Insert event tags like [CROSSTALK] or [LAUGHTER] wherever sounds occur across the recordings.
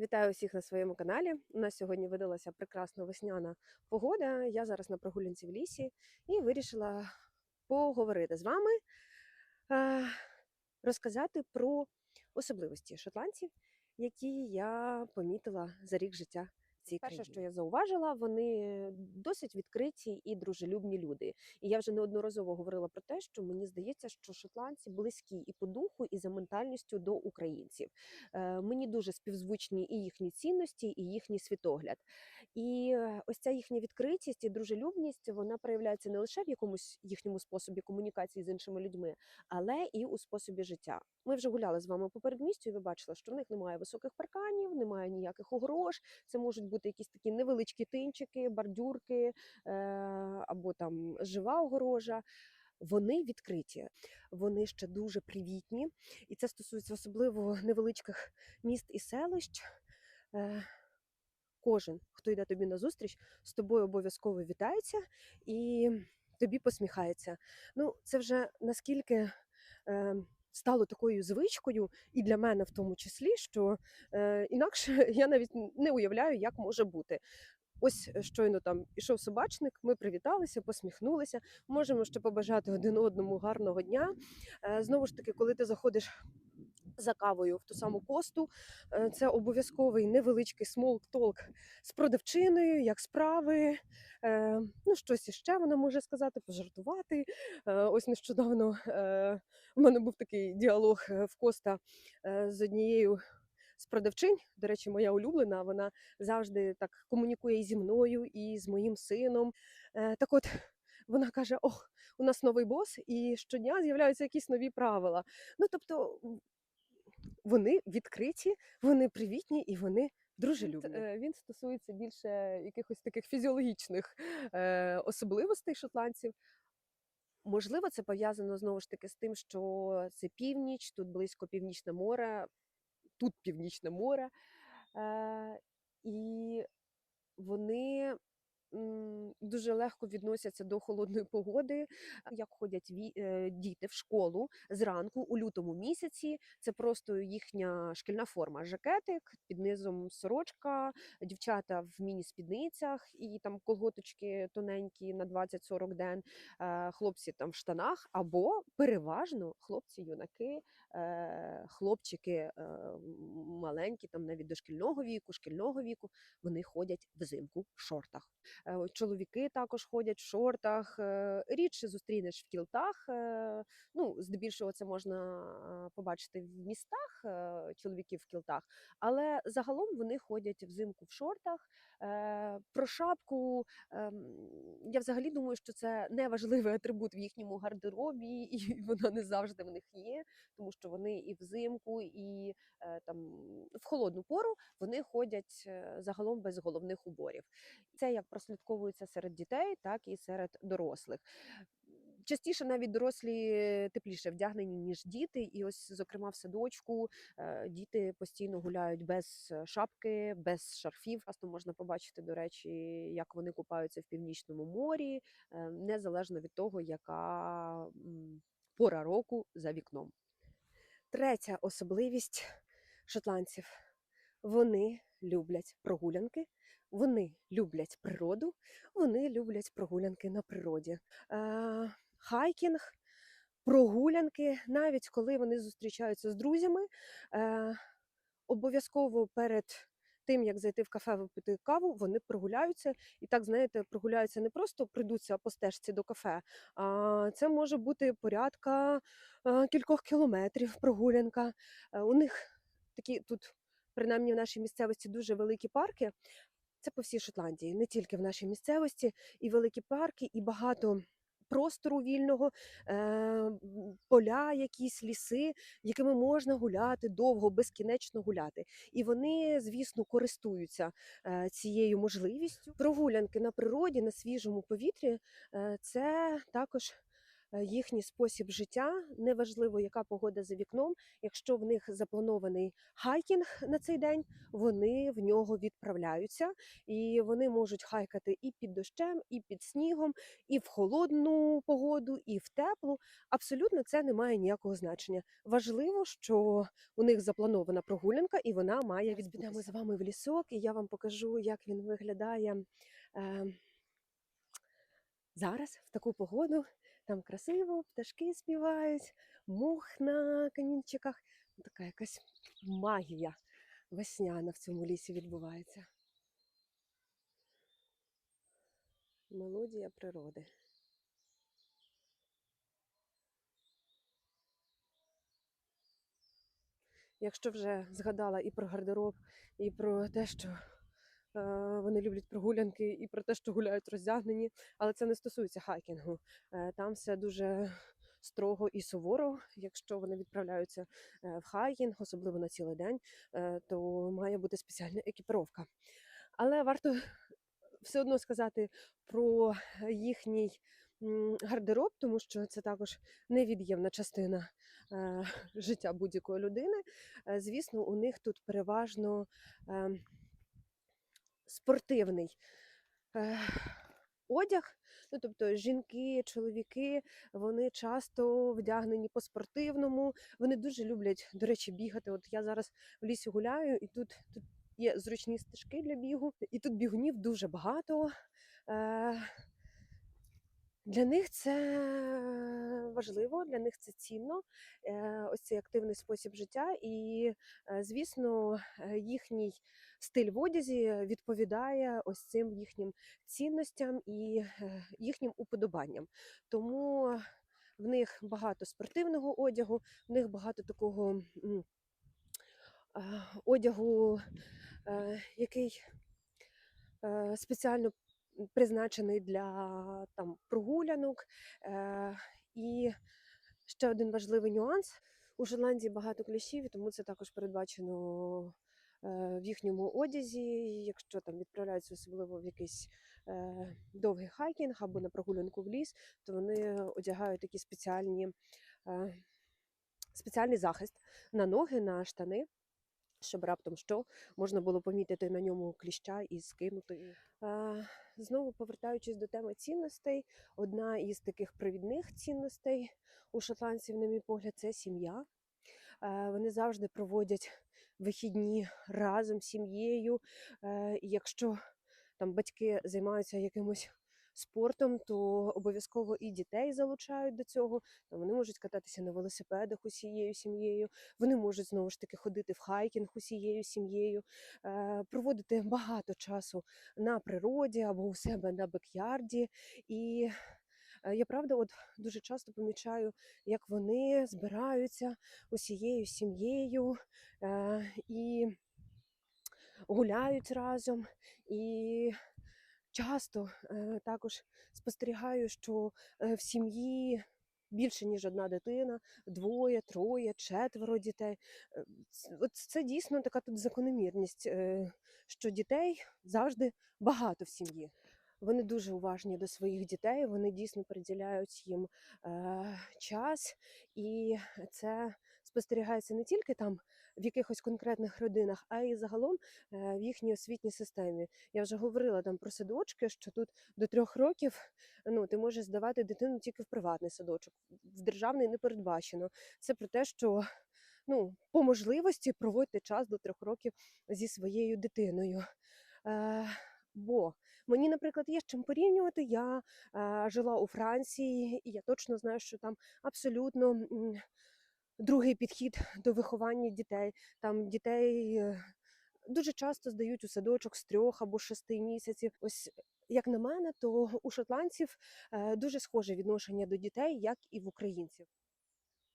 Вітаю усіх на своєму каналі. У нас сьогодні видалася прекрасна весняна погода. Я зараз на прогулянці в лісі і вирішила поговорити з вами, е, розказати про особливості шотландців, які я помітила за рік життя. Цій країні. що що я зауважила, вони досить відкриті і дружелюбні люди. І я вже неодноразово говорила про те, що мені здається, що шотландці близькі і по духу, і за ментальністю до українців. Е, Мені дуже співзвучні і їхні цінності, і їхній світогляд. І е, ось ця їхня відкритість і дружелюбність вона проявляється не лише в якомусь їхньому способі комунікації з іншими людьми, але і у способі життя. Ми вже гуляли з вами по передмістю, і ви бачили, що в них немає високих парканів, немає ніяких огорож. Це можуть бути якісь такі невеличкі тинчики, бордюрки е, або там жива огорожа. Вони відкриті, вони ще дуже привітні, і це стосується особливо [LAUGHS] невеличких міст і селищ. Е, Кожен, хто йде тобі на зустріч, з тобою обов'язково вітається і тобі посміхається. Ну, це вже наскільки е, стало такою звичкою, і для мене в тому числі, що е, інакше [LAUGHS] я навіть не уявляю, як може бути. Ось е, щойно там ішов собачник, ми привіталися, посміхнулися. Можемо ще побажати один одному гарного дня. Е, Знову ж таки, коли ти заходиш за кавою в ту саму косту, е, це обов'язковий невеличкий смолк-толк з продавчиною, як справи. Е, Ну, щось іще вона може сказати, пожартувати. Е, Ось нещодавно в мене був такий діалог в Коста з однією з продавчинь. До речі, моя улюблена. Вона завжди так комунікує і зі мною, і з моїм сином. Так от. Вона каже: О, у нас новий бос, і щодня з'являються якісь нові правила. Ну тобто вони відкриті, вони привітні і вони дружелюбні. Е, Він стосується більше якихось таких фізіологічних е, особливостей шотландців. Можливо, це пов'язано знову ж таки з тим, що це північ, тут близько північне море, тут північне море. Е, і вони дуже легко відносяться до холодної погоди. Як ходять ві- е, діти в школу зранку у лютому місяці. Це просто їхня шкільна форма. Жакетик, під низом сорочка, дівчата в міні-спідницях і там колготочки тоненькі на 20-40 ден, е, хлопці там в штанах, або переважно хлопці-юнаки, хлопчики е, маленькі, там навіть дошкільного віку, шкільного віку, вони ходять взимку в шортах. Е, Чоловіки також ходять в шортах. е, Рідше зустрінеш в кілтах. е, Ну, здебільшого це можна е, побачити в містах е, чоловіків в кілтах, але загалом вони ходять взимку в шортах. Е, Про шапку ем, я взагалі думаю, що це не важливий атрибут в їхньому гардеробі, і [LAUGHS] вона не завжди в них є, тому що вони і взимку, і е, там в холодну пору вони ходять е, загалом без головних уборів. Це як прослідковується серед дітей, так і серед дорослих. Частіше навіть дорослі тепліше вдягнені, ніж діти. І ось, зокрема, в садочку е, діти постійно гуляють без е, шапки, без шарфів. Часто можна побачити, до речі, як вони купаються в північному морі, е, незалежно від того, яка пора року за вікном. Третя особливість шотландців вони люблять прогулянки, вони люблять природу, вони люблять прогулянки на природі. Хайкінг, прогулянки, навіть коли вони зустрічаються з друзями, е, обов'язково перед тим, як зайти в кафе випити каву, вони прогуляються. І так, знаєте, прогуляються не просто прийдуться по стежці до кафе, а це може бути порядка е, кількох кілометрів прогулянка. Е, у них такі тут, принаймні в нашій місцевості, дуже великі парки. Це по всій Шотландії, не тільки в нашій місцевості, і великі парки, і багато простору вільного, е, поля, якісь ліси, якими можна гуляти довго, безкінечно гуляти. І вони, звісно, користуються е, цією можливістю. Прогулянки на природі, на свіжому повітрі е, це також їхній спосіб життя. Неважливо, яка погода за вікном. Якщо в них запланований хайкінг на цей день, вони в нього відправляються, і вони можуть хайкати і під дощем, і під снігом, і в холодну погоду, і в теплу. Абсолютно це не має ніякого значення. Важливо, що у них запланована прогулянка, і вона має відбутися. З вами в лісок, і я вам покажу, як він виглядає. Е, Зараз в таку погоду там красиво, пташки співають, мух на камінчиках. Така якась магія весняна в цьому лісі відбувається. Мелодія природи. Якщо вже згадала і про гардероб, і про те, що вони люблять прогулянки, і про те, що гуляють роздягнені, але це не стосується хайкінгу. Е, там все дуже строго і суворо. Якщо вони відправляються е, в хайкінг, особливо на цілий день, е, то має бути спеціальна екіпіровка. Але варто все одно сказати про їхній гардероб, тому що це також невід'ємна частина е, життя будь-якої людини. Е, Звісно, у них тут переважно е, спортивний е, одяг. Ну, тобто жінки, чоловіки, вони часто вдягнені по-спортивному. Вони дуже люблять, до речі, бігати. От я зараз в лісі гуляю, і тут, тут є зручні стежки для бігу, і тут бігунів дуже багато. Е, для них це важливо, для них це цінно, е, ось цей активний спосіб життя. І, е, звісно, е, їхній стиль в одязі відповідає ось цим їхнім цінностям і їхнім уподобанням. Тому в них багато спортивного одягу, в них багато такого одягу, який спеціально призначений для там прогулянок. І ще один важливий нюанс: у Шотландії багато кліщів, тому це також передбачено е, в їхньому одязі. Якщо там відправляються особливо в якийсь е, довгий хайкінг або на прогулянку в ліс, то вони одягають такі спеціальні. Е, Спеціальний захист на ноги, на штани, щоб раптом що можна було помітити на ньому кліща і скинути. Знову повертаючись до теми цінностей, одна із таких провідних цінностей у шотландців, на мій погляд, це сім'я. Е, Вони завжди проводять вихідні разом з сім'єю. Е, Якщо там батьки займаються якимось спортом, то обов'язково і дітей залучають до цього. Там вони можуть кататися на велосипедах усією сім'єю. Вони можуть знову ж таки ходити в хайкінг усією сім'єю, е, проводити багато часу на природі або у себе на бекярді. І е, я правда, от дуже часто помічаю, як вони збираються усією сім'єю е, і гуляють разом. І часто е, також спостерігаю, що е, в сім'ї більше ніж одна дитина, двоє, троє, четверо дітей. Е, От це дійсно така тут закономірність, що дітей завжди багато в сім'ї. Вони дуже уважні до своїх дітей, вони дійсно приділяють їм е, час, і це спостерігається не тільки там в якихось конкретних родинах, а й загалом е, в їхній освітній системі. Я вже говорила там про садочки, що тут до трьох років ну, ти можеш здавати дитину тільки в приватний садочок, в державний не передбачено. Це про те, що ну, по можливості проводьте час до трьох років зі своєю дитиною. Е, бо мені, наприклад, є з чим порівнювати. Я е, жила у Франції, і я точно знаю, що там абсолютно другий підхід до виховання дітей. Там дітей е, дуже часто здають у садочок з трьох або шести місяців. Ось як на мене, то у шотландців е, дуже схоже відношення до дітей, як і в українців.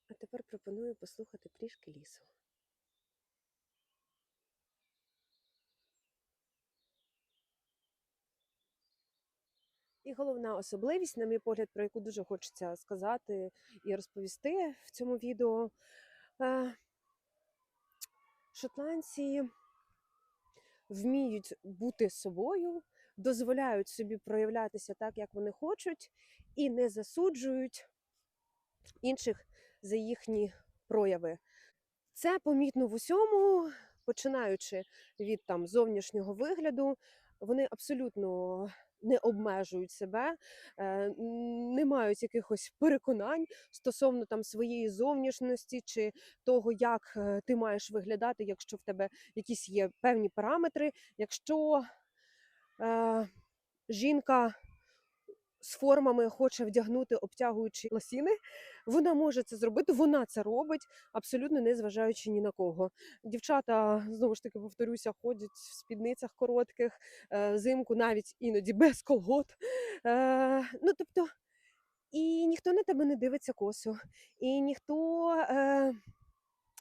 А тепер пропоную послухати трішки лісу. Головна особливість, на мій погляд, про яку дуже хочеться сказати і розповісти в цьому відео. е, Шотландці вміють бути собою, дозволяють собі проявлятися так, як вони хочуть, і не засуджують інших за їхні прояви. Це помітно в усьому, починаючи від там зовнішнього вигляду. Вони абсолютно не обмежують себе, е, не мають якихось переконань стосовно там своєї зовнішності чи того, як е, ти маєш виглядати, якщо в тебе якісь є певні параметри. Якщо е, жінка з формами хоче вдягнути обтягуючі лосіни, вона може це зробити, вона це робить, абсолютно не зважаючи ні на кого. Дівчата, знову ж таки, повторюся, ходять в спідницях коротких, е, взимку навіть іноді без колгот. Е, ну, тобто, і ніхто на тебе не дивиться косо, і ніхто.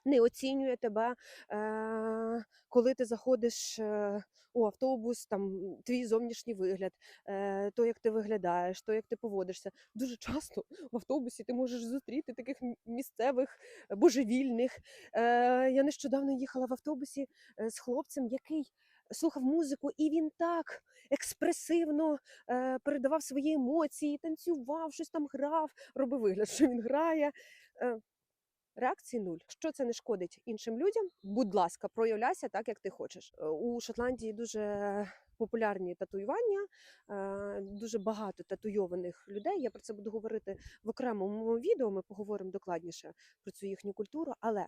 Не оцінює тебе, е, коли ти заходиш е, у автобус, там твій зовнішній вигляд, е, то, як ти виглядаєш, то, як ти поводишся. Дуже часто в автобусі ти можеш зустріти таких місцевих е, божевільних. Е, я нещодавно їхала в автобусі е, з хлопцем, який слухав музику, і він так експресивно е, передавав свої емоції, танцював, щось там грав, робив вигляд, що він грає. Е, Реакції нуль. Що це не шкодить іншим людям? Будь ласка, проявляйся так, як ти хочеш. Е, У Шотландії дуже популярні татуювання, е, дуже багато татуйованих людей. Я про це буду говорити в окремому відео. Ми поговоримо докладніше про цю їхню культуру. Але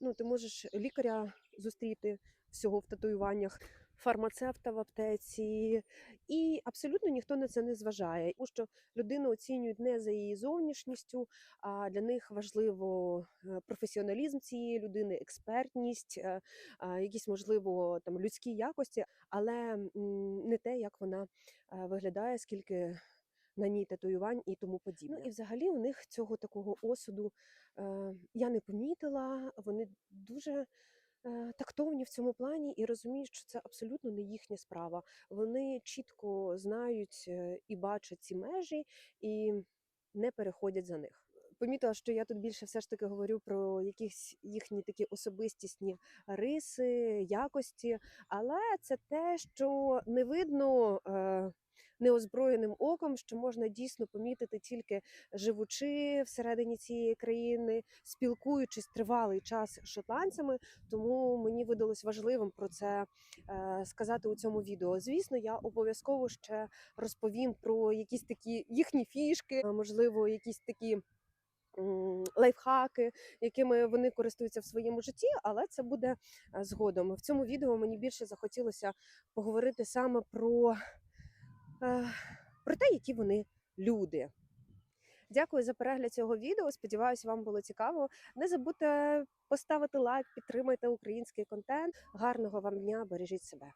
ну ти можеш лікаря зустріти всього в татуюваннях. Фармацевта в аптеці, і абсолютно ніхто на це не зважає, тому що людину оцінюють не за її зовнішністю, а для них важливо е, професіоналізм цієї людини, експертність, е, якісь можливо там людські якості, але не те, як вона е, виглядає, скільки на ній татуювань і тому подібне. Ну і взагалі у них цього такого осуду е, я не помітила. Вони дуже. Е, Тактовні в цьому плані і розуміють, що це абсолютно не їхня справа. Вони чітко знають е, і бачать ці межі, і не переходять за них. Помітила, що я тут більше все ж таки говорю про якісь їхні такі особистісні риси, якості, але це те, що не видно е, неозброєним оком, що можна дійсно помітити тільки живучи всередині цієї країни, спілкуючись тривалий час з шотландцями. Тому мені видалось важливим про це е, сказати у цьому відео. Звісно, я обов'язково ще розповім про якісь такі їхні фішки, можливо, якісь такі. Лайфхаки, якими вони користуються в своєму житті, але це буде е, згодом. В цьому відео мені більше захотілося поговорити саме про, про те, які вони люди. Дякую за перегляд цього відео. Сподіваюся, вам було цікаво. Не забудьте поставити лайк, підтримайте український контент. Гарного вам дня, бережіть себе.